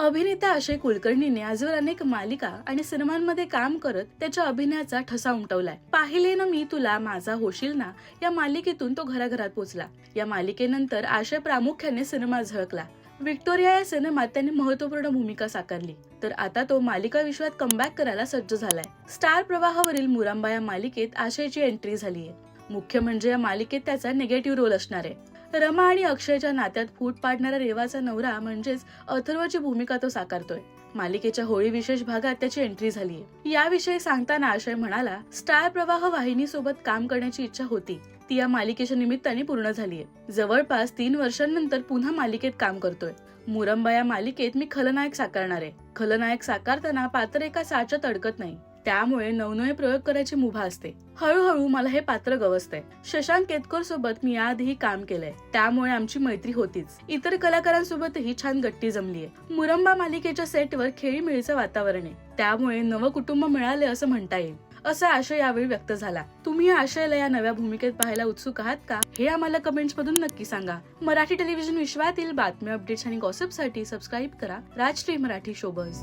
अभिनेता अक्षय कुलकर्णीने आजवर अनेक मालिका आणि सिनेमांमध्ये काम करत त्याच्या अभिनयाचा ठसा उमटवलाय. पाहिले ना मी तुला माझा होशील ना या मालिकेतून तो घराघरात पोहोचला या मालिकेनंतर आशय प्रामुख्याने सिनेमा झळकला. विक्टोरिया या सिनेमात त्यांनी महत्त्वपूर्ण भूमिका साकारली. तर आता तो मालिका विश्वात कमबॅक करायला सज्ज झालाय. स्टार प्रवाहावरील मुरांबा या मालिकेत आशयची एंट्री झालीय. मुख्य म्हणजे या मालिकेत त्याचा निगेटिव्ह रोल असणार. आहे रमा आणि अक्षयच्या नात्यात फूट पाडणारा रेवाचा नवरा म्हणजेच अथर्वची भूमिका तो साकारतोय. मालिकेच्या होळी विशेष भागात त्याची एंट्री झालीये. याविषयी सांगताना आशय म्हणाला स्टार प्रवाह वाहिनी सोबत काम करण्याची इच्छा होती. ती या मालिकेच्या निमित्ताने पूर्ण झालीय. जवळपास तीन वर्षांनंतर पुन्हा मालिकेत काम करतोय. मुरंबा या मालिकेत मी खलनायक साकारणार. आहे खलनायक साकारताना पात्र एका साच्यात अडकत नाही. त्यामुळे नवनवे प्रयोग करायची मुभा असते. हळूहळू मला हे पात्र गवसते शशांक केतकर सोबत मी याआधीही काम केलंय. त्यामुळे आमची मैत्री होतीच. इतर कलाकारांसोबतही छान गट्टी जमलीये. मुरंबा मालिकेच्या सेटवर खेळीमेळीचं वातावरण आहे. त्यामुळे नवं कुटुंब मिळाले असं म्हणता येईल. असा आशय यावेळी व्यक्त झाला. तुम्ही आशयला या नव्या भूमिकेत पाहायला उत्सुक आहात का? हे आम्हाला कमेंट्स मधून नक्की सांगा. मराठी टेलिव्हिजन विश्वातील बातम्या अपडेट्स आणि गॉसिपसाठी सबस्क्राईब करा. राजश्री मराठी शोबज.